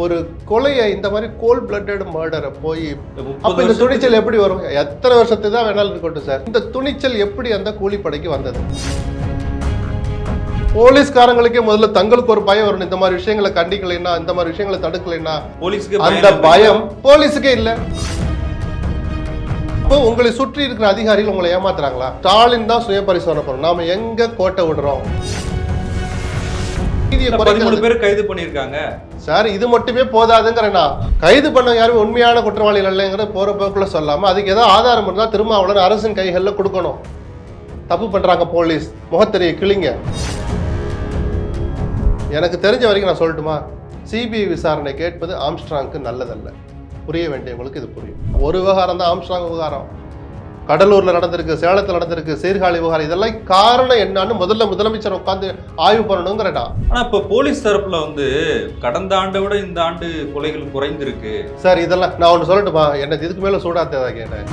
ஒரு கொலையை இந்த மாதிரி கோல் பிளட்டட் மர்டரை போய் அப்ப இந்த துணிச்சல் எப்படி வரும்? எத்தனை வருஷத்துக்கு தான் வேணாலும் இருக்கட்டும் சார் இந்த துணிச்சல் எப்படி அந்த கூலிப்படைக்கு வந்தது? போலீஸ்காரங்களுக்கே முதல்ல தங்களுக்கு ஒரு பயம் வரணும். இந்த மாதிரி விஷயங்களை கண்டிக்கலைன்னா இந்த மாதிரி விஷயங்களை தடுக்கலைன்னா போலீஸுக்கு அந்த பயம் போலீஸுக்கே இல்ல. இப்போ உங்களை சுற்றி இருக்கிற அதிகாரிகள் உங்களை ஏமாத்துறாங்களா? ஸ்டாலின் தான் சுய பரிசோதனை பண்ணணும். நாம எங்க கோட்டை விடுறோம்? பதிமூணு பேர் கைது பண்ணிருக்காங்க சார் இது மட்டுமே போதாதுங்கிறேன்னா கைது பண்ண யாரும் உண்மையான குற்றவாளிகள் இல்லைங்கிற போற போக்குள்ள சொல்லாம அதுக்கு ஏதோ ஆதாரம் இருந்தா திருமாவளவன் அரசின் கைகள்ல கொடுக்கணும். தப்பு பண்றாங்க போலீஸ். முகத்தறியை கிளிங்க எனக்கு தெரிஞ்ச வரைக்கும் நான் சொல்லட்டுமா? சிபிஐ விசாரணை கேட்பது ஆம்ஸ்ட்ராங்க்கு நல்லதல்ல. புரிய வேண்டியவங்களுக்கு இது புரியும். ஒரு விவகாரம் தான் ஆம்ஸ்ட்ராங் விவகாரம். கடலூர்ல நடந்திருக்கு சேலத்துல நடந்திருக்கு சீர்காழி விவகாரம் இதெல்லாம் காரணம் என்னன்னு முதல்ல முதலமைச்சர் உட்காந்து ஆய்வு பண்ணணுங்கிறடா. ஆனா இப்ப போலீஸ் தரப்புல வந்து கடந்த ஆண்டை விட இந்த ஆண்டு கொலைகள் குறைந்திருக்கு. சார் இதெல்லாம் நான் ஒன்று சொல்லட்டுமா? என்ன இதுக்கு மேலே சூடாத்ததா கேட்டேன்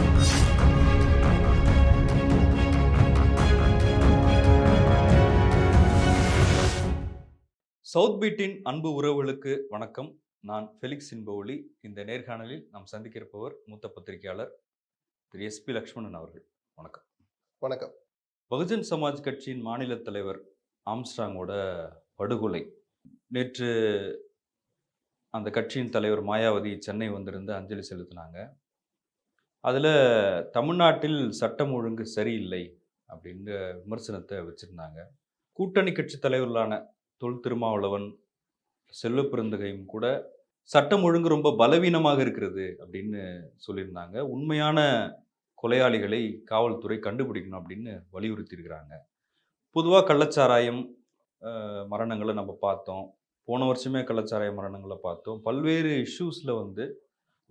சவுத் பீட்டின் அன்பு உறவுகளுக்கு வணக்கம். நான் ஃபெலிக்ஸ் இன்பவுலி இந்த நேர்காணலில் நாம் சந்திக்கிருப்பவர் மூத்த பத்திரிகையாளர் திரு எஸ்பி லக்ஷ்மணன் அவர்கள். வணக்கம். வணக்கம். பகுஜன் சமாஜ் கட்சியின் மாநில தலைவர் ஆம்ஸ்ட்ராங்கோட படுகொலை. நேற்று அந்த கட்சியின் தலைவர் மாயாவதி சென்னை வந்திருந்து அஞ்சலி செலுத்தினாங்க. அதில் தமிழ்நாட்டில் சட்டம் ஒழுங்கு சரியில்லை அப்படின்ற விமர்சனத்தை வச்சுருந்தாங்க. கூட்டணி கட்சி தலைவர்களான தொல் திருமாவளவன் செல்வ பெருந்தகையும் கூட சட்டம் ஒழுங்கு ரொம்ப பலவீனமாக இருக்கிறது அப்படின்னு சொல்லியிருந்தாங்க. உண்மையான கொலையாளிகளை காவல்துறை கண்டுபிடிக்கணும் அப்படின்னு வலியுறுத்தியிருக்கிறாங்க. பொதுவாக கள்ளச்சாராயம் மரணங்களை நம்ம பார்த்தோம். போன வருஷமே கள்ளச்சாராய மரணங்களை பார்த்தோம். பல்வேறு இஷ்யூஸில் வந்து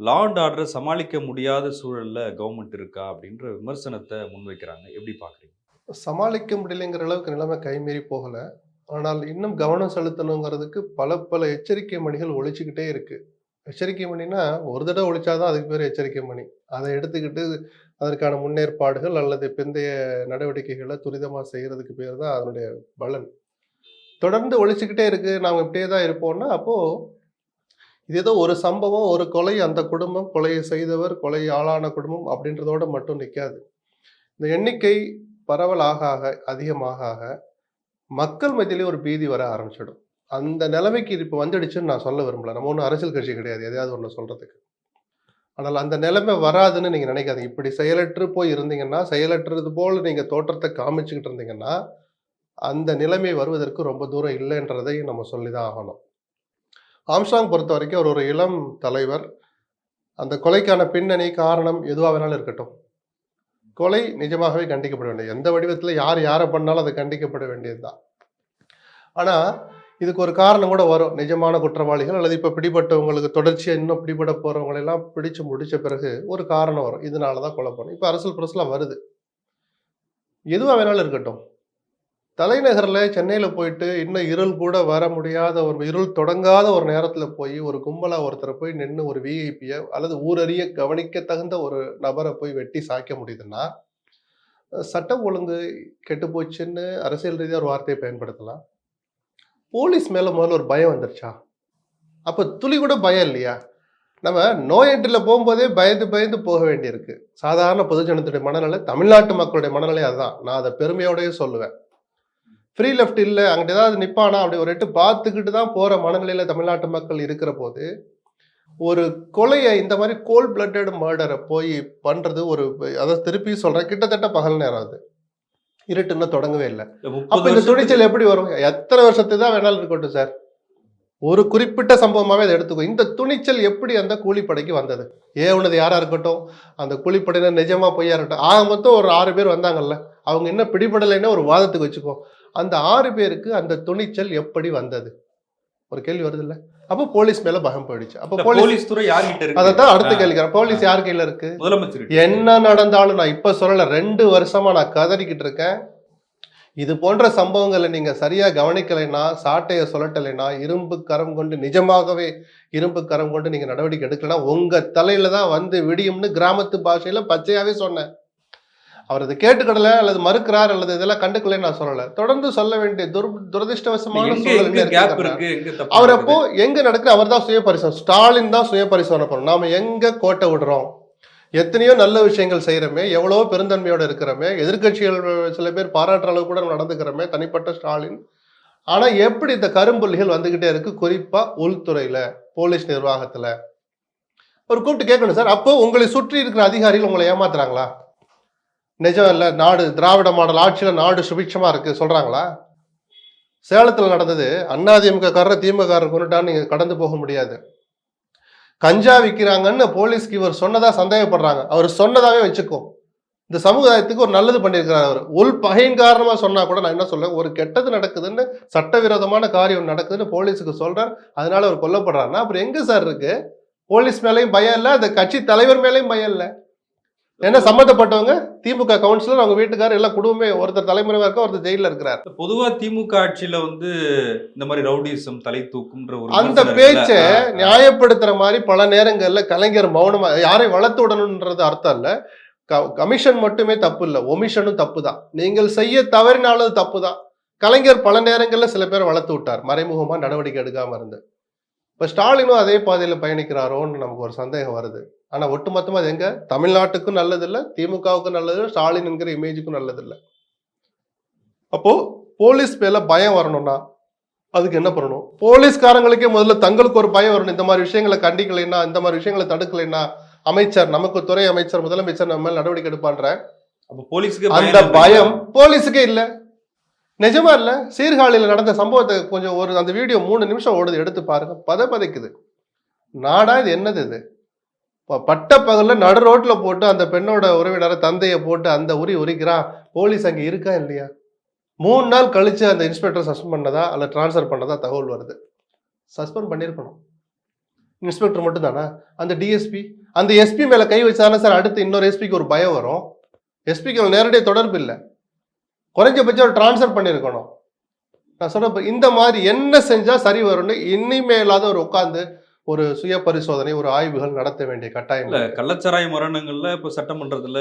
லா அண்ட் ஆர்டரை சமாளிக்க முடியாத சூழலில் கவர்மெண்ட் இருக்கா அப்படின்ற விமர்சனத்தை முன்வைக்கிறாங்க. எப்படி பார்க்குறீங்க? சமாளிக்க முடியலைங்கிற அளவுக்கு நிலைமை கைமீறி போகலை. ஆனால் இன்னும் கவனம் செலுத்தணுங்கிறதுக்கு பல பல எச்சரிக்கை மணிகள் ஒழிச்சுக்கிட்டே இருக்குது எச்சரிக்கை மணினா ஒரு தடவை ஒழிச்சாதான் அதுக்கு பேர் எச்சரிக்கை மணி. அதை எடுத்துக்கிட்டு அதற்கான முன்னேற்பாடுகள் அல்லது பிந்தைய நடவடிக்கைகளை துரிதமாக செய்கிறதுக்கு பேர் தான் அதனுடைய பலன். தொடர்ந்து ஒழிச்சுக்கிட்டே இருக்கு. நாங்கள் இப்படியே தான் இருப்போம்னா அப்போது இது ஏதோ ஒரு சம்பவம் ஒரு கொலை அந்த குடும்பம் கொலையை செய்தவர் கொலை ஆளான குடும்பம் அப்படின்றதோட மட்டும் நிற்காது இந்த எண்ணிக்கை பரவல் ஆக ஆக அதிகமாக ஆக மக்கள் மத்தியிலே ஒரு பீதி வர ஆரம்பிச்சிடும். அந்த நிலைமைக்கு இப்போ வந்துடுச்சுன்னு நான் சொல்ல விரும்பல. நம்ம ஒன்றும் அரசியல் கட்சி கிடையாது எதையாவது ஒன்று சொல்கிறதுக்கு ஆனால் அந்த நிலைமை வராதுன்னு நீங்கள் நினைக்காதீங்க. இப்படி செயலற்று போய் இருந்தீங்கன்னா செயலற்றது போல் நீங்கள் தோற்றத்தை காமிச்சுக்கிட்டு இருந்தீங்கன்னா அந்த நிலைமை வருவதற்கு ரொம்ப தூரம் இல்லைன்றதை நம்ம சொல்லி தான் ஆகணும். ஆம்ஸ்டாங் பொறுத்த வரைக்கும் அவர் ஒரு இளம் தலைவர். அந்த கொலைக்கான பின்னணி காரணம் எதுவாக வேணாலும் இருக்கட்டும். கொலை நிஜமாகவே கண்டிக்கப்பட வேண்டியது. எந்த வடிவத்தில் யார் யாரை பண்ணாலும் அது கண்டிக்கப்பட வேண்டியதுதான். ஆனால் இதுக்கு ஒரு காரணம் கூட வரும். நிஜமான குற்றவாளிகள் அல்லது இப்போ பிடிபட்டவங்களுக்கு தொடர்ச்சியாக இன்னும் பிடிபட போகிறவங்களெல்லாம் பிடிச்சு முடித்த பிறகு ஒரு காரணம் வரும். இதனால தான் கொலை பண்ணும். இப்போ அரசியல் பிரஸ்லாம் வருது. எதுவாக வேணாலும் இருக்கட்டும். தலைநகரில் சென்னையில் போயிட்டு இன்னும் இருள் கூட வர முடியாத ஒரு இருள் தொடங்காத ஒரு நேரத்தில் போய் ஒரு கும்பலாக ஒருத்தரை போய் நின்று ஒரு விஐபியை அல்லது ஊரறிய கவனிக்க தகுந்த ஒரு நபரை போய் வெட்டி சாய்க்க முடியுதுன்னா சட்டம் ஒழுங்கு கெட்டு போச்சுன்னு அரசியல் ரீதியாக ஒரு வார்த்தையை பயன்படுத்தலாம். போலீஸ் மேலே முதல்ல ஒரு பயம் வந்துருச்சா? அப்போ துளி கூட பயம் இல்லையா? நம்ம நோய் போகும்போதே பயந்து பயந்து போக வேண்டியிருக்கு. சாதாரண பொதுஜனத்துடைய மனநிலை தமிழ்நாட்டு மக்களுடைய மனநிலை அதுதான். நான் அதை பெருமையோடய சொல்லுவேன். ஃப்ரீ லெஃப்ட் இல்லை அங்கிட்ட ஏதாவது நிற்பானா அப்படி ஒரு எட்டு பார்த்துக்கிட்டு தான் போகிற மனநிலையில் தமிழ்நாட்டு மக்கள் இருக்கிற போது ஒரு கொலையை இந்த மாதிரி கோல் பிளட்டட் மர்டரை போய் பண்ணுறது ஒரு அதை திருப்பி சொல்கிறேன் கிட்டத்தட்ட பகல் நேரம் அது. இருட்டு இன்னும் தொடங்கவே இல்லை. அப்போ இந்த துணிச்சல் எப்படி வரும்? எத்தனை வருஷத்துக்கு தான் வேணாலும் இருக்கட்டும் சார் ஒரு குறிப்பிட்ட சம்பவமாகவே அதை எடுத்துக்கோ. இந்த துணிச்சல் எப்படி அந்த கூலிப்படைக்கு வந்தது? ஏவுனது யாரா இருக்கட்டும் அந்த கூலிப்படையினர் நிஜமா பொய்யா இருக்கட்டும். ஆக மொத்தம் ஒரு ஆறு பேர் வந்தாங்கல்ல. அவங்க என்ன பிடிபடலைன்னா ஒரு வாதத்துக்கு வச்சுக்கோ. அந்த ஆறு பேருக்கு அந்த துணிச்சல் எப்படி வந்தது? ஒரு கேள்வி வருது இல்ல? அப்போ போலீஸ் மேல பகம் போயிடுச்சு. அப்போ போலீஸ் துறை யார்கிட்ட இருக்கு? அதைத்தான் அடுத்த ஆ. கேள்வி போலீஸ் யார் கையில இருக்கு? முதலமைச்சர் என்ன நடந்தாலும் நான் இப்ப சொல்லல ரெண்டு வருஷமா நான் கதறிக்கிட்டு இருக்கேன். இது போன்ற சம்பவங்களை நீங்க சரியா கவனிக்கலைன்னா சாட்டையை சுழட்டலைன்னா இரும்பு கரம் கொண்டு நிஜமாகவே இரும்பு கரம் கொண்டு நீங்க நடவடிக்கை எடுக்கலைன்னா உங்க தலையில தான் வந்து விடியும்னு கிராமத்து பாஷையில பச்சையாவே சொன்னேன். அவர் அதை கேட்டுக்கிடல அல்லது மறுக்கிறார் அல்லது இதெல்லாம் கண்டுக்கலன்னு நான் சொல்லல. தொடர்ந்து சொல்ல வேண்டிய துர் துரதிருஷ்டவசமான சூழல் அவர்? அப்போ எங்க நடக்குது? அவர் தான் சுய பரிசோதனை ஸ்டாலின் தான் சுய பரிசோதனை பண்ணணும். நாம எங்க கோட்டை விடுறோம்? எத்தனையோ நல்ல விஷயங்கள் செய்யறோமே எவ்வளவோ பெருந்தன்மையோட இருக்கிறோமே எதிர்க்கட்சிகள் சில பேர் பாராட்டுற அளவு கூட நடந்துக்கிறோமே தனிப்பட்ட ஸ்டாலின். ஆனா எப்படி இந்த கரும்புள்ளிகள் வந்துகிட்டே இருக்கு? குறிப்பா உள்துறையில போலீஸ் நிர்வாகத்துல. ஒரு கூப்பிட்டு கேட்கணும் சார். அப்போ உங்களை சுற்றி இருக்கிற அதிகாரிகள் உங்களை ஏமாத்துறாங்களா? நிஜம் இல்லை நாடு திராவிட மாடல் ஆட்சியில் நாடு சுபிட்சமாக இருக்குது சொல்கிறாங்களா சேலத்தில் நடந்தது அதிமுக காரர் திமுக கொண்டுட்டான்னு கடந்து போக முடியாது. கஞ்சா விற்கிறாங்கன்னு போலீஸ்க்கு இவர் சொன்னதாக சந்தேகப்படுறாங்க. அவர் சொன்னதாகவே வச்சுக்கோ. இந்த சமுதாயத்துக்கு ஒரு நல்லது பண்ணியிருக்கிறார் அவர். உள் பகையின் காரணமாக சொன்னால் கூட நான் என்ன சொல்றேன்? ஒரு கெட்டது நடக்குதுன்னு சட்டவிரோதமான காரியம் நடக்குதுன்னு போலீஸுக்கு சொல்கிறார் அதனால அவர் கொல்லப்படுறாருன்னா அப்புறம் எங்கே சார் இருக்குது போலீஸ் மேலேயும் பயம் இல்லை அந்த கட்சி தலைவர் மேலேயும் பயம் இல்லை. என்ன சம்மந்தப்பட்டவங்க திமுக கவுன்சிலர் அவங்க வீட்டுக்காரர் எல்லாம் குடும்பமே ஒருத்தர் தலைமுறைவா இருக்க ஒருத்தர் ஜெயில இருக்கிறார். பொதுவா திமுக ஆட்சியில வந்து இந்த மாதிரி ரவுடிசம் தலை தூக்கும்ன்ற ஒரு அந்த பேச்சை. நியாயப்படுத்துற மாதிரி பல நேரங்கள்ல கலைஞர் மௌனமா யாரையும் வளர்த்து விடணுன்றது அர்த்தம் இல்ல. கமிஷன் மட்டுமே தப்பு இல்ல ஒமிஷனும் தப்பு தான் நீங்கள் செய்ய தவறினாலும் தப்பு தான் கலைஞர் பல நேரங்கள்ல சில பேரை வளர்த்து விட்டார் மறைமுகமா நடவடிக்கை எடுக்காம இருந்து. இப்ப ஸ்டாலினும் அதே பாதையில பயணிக்கிறாரோன்னு நமக்கு ஒரு சந்தேகம் வருது. ஆனா ஒட்டுமொத்தமா அது எங்க? தமிழ்நாட்டுக்கும் நல்லது இல்ல திமுகவுக்கும் நல்லது ஸ்டாலின் என்கிற இமேஜுக்கும் நல்லது இல்ல அப்போ போலீஸ் மேல பயம் வரணும்னா அதுக்கு என்ன பண்ணணும்? போலீஸ்காரங்களுக்கே முதல்ல தங்களுக்கு ஒரு பயம் வரணும். இந்த மாதிரி விஷயங்களை கண்டிக்கலைன்னா இந்த மாதிரி விஷயங்களை தடுக்கலைன்னா அமைச்சர் நமக்கு துறை அமைச்சர் முதலமைச்சர் நம்ம மேல நடவடிக்கை எடுப்பான்ற அப்ப போலீஸுக்கு அந்த பயம் போலீஸுக்கே இல்ல. நிஜமா இல்ல? சீர்காழியில நடந்த சம்பவத்தை கொஞ்சம் ஒரு அந்த வீடியோ மூணு நிமிஷம் ஓடுது எடுத்து பாருங்க. பத பதைக்குது. நாடா இது என்னது இது? பட்ட பகல்ல நடு ரோட்டில் போட்டு அந்த பெண்ணோட உறவினரை தந்தையை போட்டு அந்த உரி உரிக்கிறான் போலீஸ் அங்கே இருக்கா இல்லையா? மூணு நாள் கழித்து அந்த இன்ஸ்பெக்டர் சஸ்பெண்ட் பண்ணதா? அல்ல ட்ரான்ஸ்ஃபர் பண்ணதா தகவல் வருது. சஸ்பெண்ட் பண்ணியிருக்கணும் இன்ஸ்பெக்டர் மட்டும் தானா? அந்த டிஎஸ்பி அந்த எஸ்பி மேலே கை வச்சானே சார் அடுத்து இன்னொரு எஸ்பிக்கு ஒரு பயம் வரும். எஸ்பிக்கு நேரடியாக தொடர்பு இல்லை. குறைஞ்சபட்சம் ஒரு ட்ரான்ஸ்ஃபர் பண்ணியிருக்கணும் நான் சொல்ற இந்த மாதிரி என்ன செஞ்சால் சரி வரும்னு இனிமேலாத ஒரு உட்காந்து ஒரு சுய பரிசோதனை ஒரு ஆய்வுகள் நடத்த வேண்டிய கட்டாயம் இல்ல. கள்ளச்சாராய மரணங்கள்ல இப்ப சட்டமன்றத்துல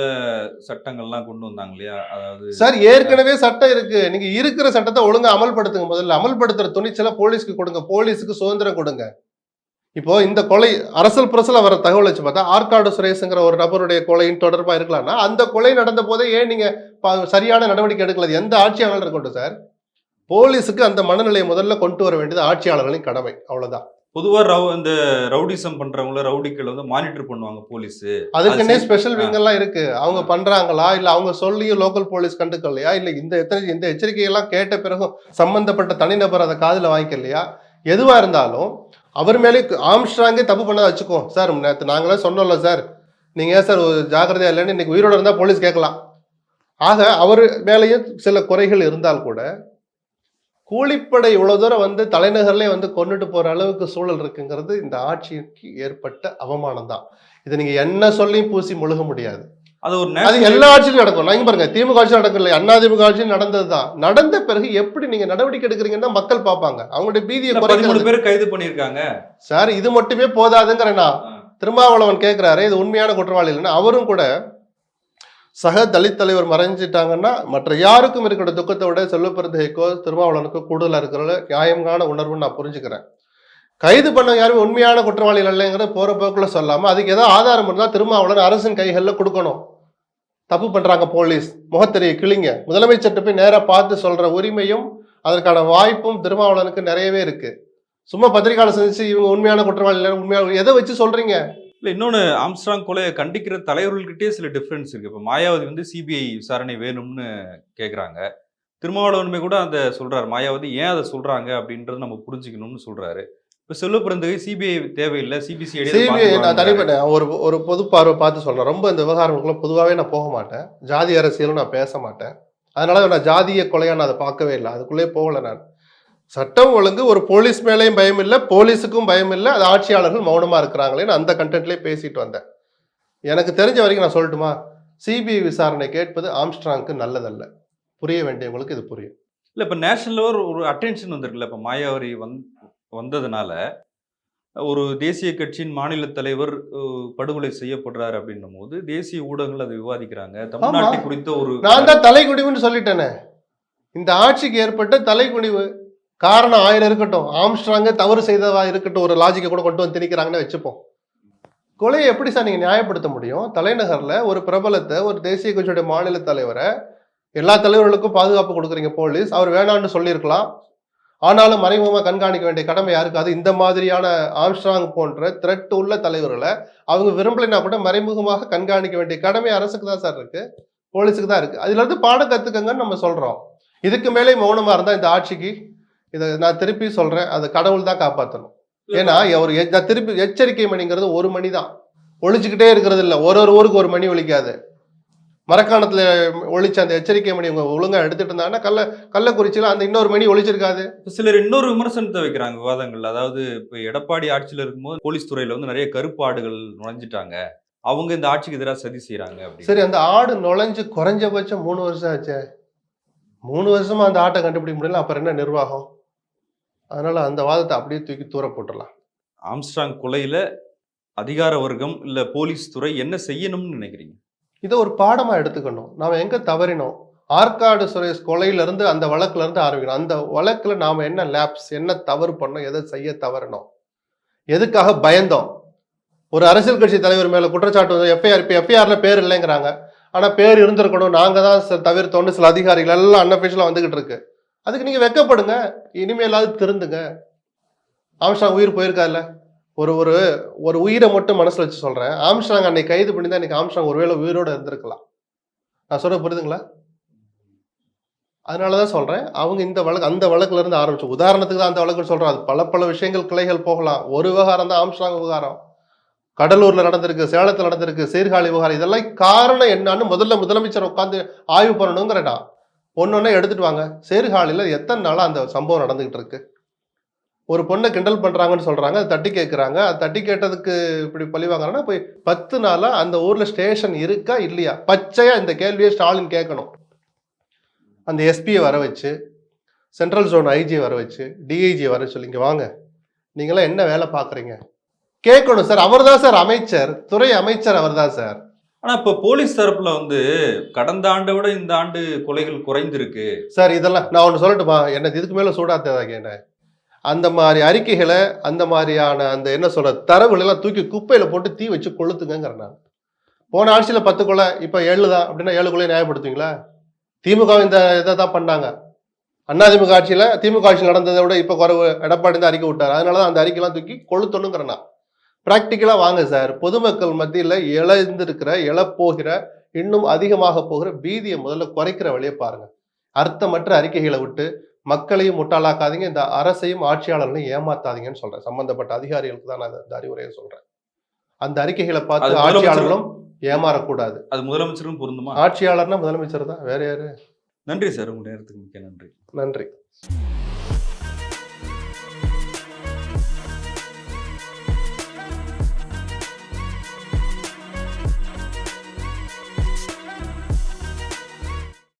சட்டங்கள்லாம் கொண்டு வந்தாங்க இல்லையா? அதாவது சார் ஏற்கனவே சட்டம் இருக்கு. நீங்க இருக்கிற சட்டத்தை ஒழுங்கா அமல்படுத்துங்க முதல்ல. அமல்படுத்துற துணிச்சலை போலீஸ்க்கு கொடுங்க. போலீஸுக்கு சுதந்திரம் கொடுங்க. இப்போ இந்த கொலை அரசல் புரசல வர தகவல் வச்சு பார்த்தா ஆற்காடு சுரேஷுங்கிற ஒரு நபருடைய கொலையின் தொடர்பா இருக்கலாம்னா அந்த கொலை நடந்த போதே ஏன் நீங்க சரியான நடவடிக்கை எடுக்கல? எந்த ஆட்சியாளர் இருக்கட்டும் சார்? போலீஸுக்கு அந்த மனநிலையை முதல்ல கொண்டு வர வேண்டியது ஆட்சியாளர்களின் கடமை. அவ்வளவுதான். பொதுவா ரவு இந்த ரவுடிசம் பண்றவங்கள ரவுடிக்கள் வந்து மானிட்டர் பண்ணுவாங்க போலீஸ். அதுக்குன்னே அது ஸ்பெஷல் விங் எல்லாம் இருக்கு. அவங்க பண்றாங்களா? இல்ல அவங்க சொல்லியும் லோக்கல் போலீஸ் கண்டுக்கலையா? இல்ல இந்த எத்தனை இந்த எச்சரிக்கையெல்லாம் கேட்ட பிறகும் சம்பந்தப்பட்ட தனிநபர் அதை காதுல வாங்கிக்கலையா? எதுவா இருந்தாலும் அவர் மேலே ஆம்ஸ்ட்ராங்கே தப்பு பண்ணதை வச்சுக்கோ. சார் நேற்று நாங்களே சொன்னோம்ல சார். நீங்க ஏன் சார் ஜாக்கிரதையா இல்லைன்னு இன்னைக்கு உயிரோட இருந்தா போலீஸ் கேட்கலாம். ஆக அவர் மேலேயும் சில குறைகள் இருந்தால் கூட கூலிப்படை இவ்வளவு தூரம் வந்து தலைநகர்லயே வந்து கொண்டுட்டு போற அளவுக்கு சூழல் இருக்குங்கிறது இந்த ஆட்சிக்கு ஏற்பட்ட அவமானம் தான் இதை நீங்க என்ன சொல்லியும் பூசி முழுக முடியாது. அது ஒரு அது எல்லா ஆட்சியிலும் நடக்கும். நான் பாருங்க திமுக ஆட்சி நடக்கல அண்ணா திமுக ஆட்சியும் நடந்ததுதான். நடந்த பிறகு எப்படி நீங்க நடவடிக்கை எடுக்கிறீங்கன்னா மக்கள் பார்ப்பாங்க. அவங்களுடைய பீதியை பதிமூணு பேர் கைது பண்ணிருக்காங்க சார் இது மட்டுமே போதாதுங்கிறேன்னா திருமாவளவன் கேட்கிறாரு இது உண்மையான குற்றவாளி இல்லைன்னா. அவரும் கூட சக தலித் தலைவர் மறைஞ்சிட்டாங்கன்னா மற்ற யாருக்கும் இருக்கிற துக்கத்தை விட செல்வப்பிரதைக்கோ திருமாவளனுக்கோ கூடுதலாக இருக்கிற நியாயமான உணர்வுன்னு நான் புரிஞ்சுக்கிறேன். கைது பண்ண யாரும் உண்மையான குற்றவாளிகள் இல்லைங்கிற போகிற போக்கில் சொல்லாமல் அதுக்கு ஏதோ ஆதாரம் இருந்தால் திருமாவளன் அரசின் கைகளில் கொடுக்கணும். தப்பு பண்ணுறாங்க போலீஸ். முகத்தெரிய கிளிங்க முதலமைச்சர்கிட்ட போய் நேராக பார்த்து சொல்கிற உரிமையும் அதற்கான வாய்ப்பும் திருமாவளனுக்கு நிறையவே இருக்குது சும்மா பத்திரிகையாளர் சந்திச்சு இவங்க உண்மையான குற்றவாளி இல்லை உண்மையான எதை வச்சு சொல்கிறீங்க இல்ல இன்னொன்னு ஆம்ஸ்ட்ராங் கொலையை கண்டிக்கிற தலைவர்கள்கிட்டயே சில டிஃபரன்ஸ் இருக்கு. இப்ப மாயாவதி வந்து சிபிஐ விசாரணை வேணும்னு கேக்குறாங்க. திருமாவளவனுமே கூட அந்த சொல்றாரு. மாயாவதி ஏன் அதை சொல்றாங்க அப்படின்றது நம்ம புரிஞ்சுக்கணும்னு சொல்றாரு. இப்ப செல்வ பிறந்தகை சிபிஐ தேவையில்லை சிபிசிஐடி சிபிஐ நான் தனிப்பட்ட ஒரு ஒரு பொது பார்வை பார்த்து சொல்றேன். ரொம்ப இந்த விவகாரங்களுக்குள்ள பொதுவாகவே நான் போக மாட்டேன். ஜாதி அரசியலும் நான் பேச மாட்டேன். அதனால நான் ஜாதிய கொலையா நான் அதை பார்க்கவே இல்லை. அதுக்குள்ளே போகல நான். சட்டம் ஒழுங்கு ஒரு போலீஸ் மேலேயும் பயம் இல்லை போலீஸுக்கும் பயம் இல்லை அது ஆட்சியாளர்கள் மௌனமா இருக்கிறாங்களேன்னு அந்த கண்டென்ட்லேயே பேசிட்டு வந்தேன். எனக்கு தெரிஞ்ச வரைக்கும் நான் சொல்லட்டுமா? சிபிஐ விசாரணை கேட்பது ஆம்ஸ்ட்ராங்க்கு நல்லதல்ல. புரிய வேண்டியவங்களுக்கு இது புரியும். இல்ல இப்ப நேஷனல் ஒரு ஒரு அட்டென்ஷன் வந்திருக்குல்ல இப்ப மாயாவரி வந் வந்ததுனால ஒரு தேசிய கட்சியின் மாநில தலைவர் படுகொலை செய்யப்படுறாரு அப்படின்னும் போது தேசிய ஊடகங்கள் அதை விவாதிக்கிறாங்க. தமிழ்நாட்டை குறித்த ஒரு நான் தான் தலைக்குடிவுன்னு சொல்லிட்டேனே. இந்த ஆட்சிக்கு ஏற்பட்ட தலைக்குடிவு காரணம் ஆயிரம் இருக்கட்டும். ஆம்ஸ்ட்ராங்க தவறு செய்ததாக இருக்கட்டும். ஒரு லாஜிக்கை கூட கொண்டு வந்து திணிக்கிறாங்கன்னு வச்சுப்போம். கொலையை எப்படி சார் நீங்கள் நியாயப்படுத்த முடியும்? தலைநகரில் ஒரு பிரபலத்தை ஒரு தேசிய கட்சியுடைய மாநில தலைவரை எல்லா தலைவர்களுக்கும் பாதுகாப்பு கொடுக்குறீங்க போலீஸ். அவர் வேணான்னு சொல்லியிருக்கலாம். ஆனாலும் மறைமுகமாக கண்காணிக்க வேண்டிய கடமை யாருக்காது இந்த மாதிரியான ஆம்ஸ்ட்ராங் போன்ற த்ரெட் உள்ள தலைவர்களை அவங்க விரும்பலைன்னா கூட மறைமுகமாக கண்காணிக்க வேண்டிய கடமை அரசுக்கு தான் சார் இருக்கு. போலீஸுக்கு தான் இருக்கு. அதுல இருந்து பாடம் கத்துக்கங்கன்னு நம்ம சொல்றோம். இதுக்கு மேலே மௌனமா இருந்தா இந்த ஆட்சிக்கு இதை நான் திருப்பி சொல்றேன். அது கடவுள் தான் காப்பாற்றணும் ஏன்னா ஒரு நான் திருப்பி எச்சரிக்கை மணிங்கிறது ஒரு மணி தான். ஒழிச்சுக்கிட்டே இருக்கிறது இல்ல. ஒரு ஒரு ஊருக்கு ஒரு மணி ஒழிக்காது. மரக்காணத்துல ஒழிச்ச அந்த எச்சரிக்கை மணி இவங்க ஒழுங்கா எடுத்துட்டு இருந்தாங்கன்னா கள்ள கள்ளக்குறிச்சியில அந்த இன்னொரு மணி ஒழிச்சிருக்காது. சிலர் இன்னொரு விமர்சனத்தை வைக்கிறாங்க விவாதங்கள் அதாவது இப்போ எடப்பாடி ஆட்சியில் இருக்கும்போது போலீஸ் துறையில வந்து நிறைய கருப்பாடுகள் நுழைஞ்சிட்டாங்க. அவங்க இந்த ஆட்சிக்கு எதிராக சதி அப்படின்னு. சரி அந்த ஆடு நுழைஞ்சு குறைஞ்சபட்சம் மூணு வருஷம் ஆச்சே? மூணு வருஷமா அந்த ஆட்டை கண்டுபிடிக்க முடியல. அப்புறம் என்ன நிர்வாகம்? அதனால அந்த வாதத்தை அப்படியே தூக்கி தூர போட்டுடலாம் ஆம்ஸ்ட்ராங் கொலையில அதிகார வர்க்கம் இல்ல போலீஸ் துறை என்ன செய்யணும்னு நினைக்கிறீங்க? இதை ஒரு பாடமா எடுத்துக்கணும். நாம எங்க தவறினோம்? ஆற்காடு சுரேஷ் கொலையில இருந்து அந்த வழக்குல இருந்து ஆரம்பிக்கணும். அந்த வழக்குல நாம என்ன லேப்ஸ் என்ன தவறு பண்ணோம் எதை செய்ய தவறினோம்? எதுக்காக பயந்தோம்? ஒரு அரசியல் கட்சி தலைவர் மேல குற்றச்சாட்டு எஃப்ஐஆர் இப்போ எஃப்ஐஆர்ல பேர் இல்லைங்கிறாங்க. ஆனா பேர் இருந்திருக்கணும். நாங்க தான் சில தவிர்த்தோன்னு சில அதிகாரிகள் எல்லாம் அன்அஃபிஷியலா வந்துகிட்டு இருக்கு. அதுக்கு நீங்க வெக்கப்படுங்க. இனிமேலாவது திருந்துங்க. ஆம்ஸ்டாங் உயிர் போயிருக்காருல்ல? ஒரு ஒரு ஒரு உயிரை மட்டும் மனசுல வச்சு சொல்றேன். ஆம்ஸ்டாங் அன்னைக்கு கைது பண்ணி தான் இன்னைக்கு ஆம்ஸ்டாங் ஒருவேளை உயிரோட இருந்திருக்கலாம். நான் சொல்ற புரியுதுங்களா? அதனாலதான் சொல்றேன். அவங்க இந்த வழக்கு அந்த வழக்குல இருந்து ஆரம்பிச்சு உதாரணத்துக்கு தான் அந்த வழக்கு சொல்றோம் அது பல பல விஷயங்கள் கிளைகள் போகலாம். ஒரு விவகாரம் தான் ஆம்ஸ்டாங் விவகாரம். கடலூர்ல நடந்திருக்கு சேலத்தில் நடந்திருக்கு சீர்காழி விவகாரம். இதெல்லாம் காரணம் என்னன்னு முதல்ல முதலமைச்சர் உட்காந்து ஆய்வு பண்ணணுங்கிறடா ஒன்னொன்னே எடுத்துட்டு வாங்க. சீர்காழியில எத்தனை நாளாக அந்த சம்பவம் நடந்துகிட்டு இருக்கு ஒரு பொண்ணை கிண்டல் பண்ணுறாங்கன்னு சொல்கிறாங்க அது தட்டி கேட்குறாங்க அது தட்டி கேட்டதுக்கு இப்படி பழி வாங்குறாங்கன்னா போய் பத்து நாளாக அந்த ஊரில் ஸ்டேஷன் இருக்கா இல்லையா? பச்சையாக இந்த கேள்வியை ஸ்டாலின் கேட்கணும். அந்த எஸ்பியை வர வச்சு சென்ட்ரல் ஜோன் ஐஜி வர வச்சு டிஐஜி வர சொல்லிங்க வாங்க. நீங்களாம் என்ன வேலை பார்க்குறீங்க? கேட்கணும் சார். அவர் தான் சார் அமைச்சர். துறை அமைச்சர் அவர் தான் சார். ஆனா இப்ப போலீஸ் தரப்புல வந்து கடந்த ஆண்டை விட இந்த ஆண்டு கொலைகள் குறைந்திருக்கு. சார் இதெல்லாம் நான் ஒன்று சொல்லட்டுமா? என்ன இதுக்கு மேலே சூடாத்ததாக என்ன? அந்த மாதிரி அறிக்கைகளை அந்த மாதிரியான அந்த என்ன சொல்ற தரவுகள் எல்லாம் தூக்கி குப்பையில போட்டு தீ வச்சு கொளுத்துங்கிறேன் நான். போன ஆட்சியில பத்து கொலை இப்போ ஏழு தான் அப்படின்னா ஏழு கொலையை நியாயப்படுத்துவீங்களா? திமுக இந்த இதை தான் பண்ணாங்க. அதிமுக ஆட்சியில திமுக ஆட்சி நடந்ததை விட இப்போ குறைவு எடப்பாடி தான் அறிக்கை விட்டார். அதனால தான் அந்த அறிக்கைலாம் தூக்கி கொளுத்தணுங்கிறேன் நான். ப்ராக்டிக்கலாக வாங்க சார் பொதுமக்கள் மத்தியில் இழந்திருக்கிற இழப்போகிற இன்னும் அதிகமாக போகிற பீதியை முதல்ல குறைக்கிற வழியை பாருங்க. அர்த்தமற்ற அறிக்கைகளை விட்டு மக்களையும் முட்டாளாக்காதீங்க. இந்த அரசையும் ஆட்சியாளர்களையும் ஏமாத்தாதீங்கன்னு சொல்றேன். சம்பந்தப்பட்ட அதிகாரிகளுக்கு தான் நான் இந்த அறிவுரையை சொல்றேன். அந்த அறிக்கைகளை பார்த்து ஆட்சியாளர்களும் ஏமாறக்கூடாது. அது முதலமைச்சரும் பொருந்துமா? ஆட்சியாளர்னா முதலமைச்சர் தான். வேற யாரு? நன்றி சார் உங்க நேரத்துக்கு மிக்க நன்றி. நன்றி.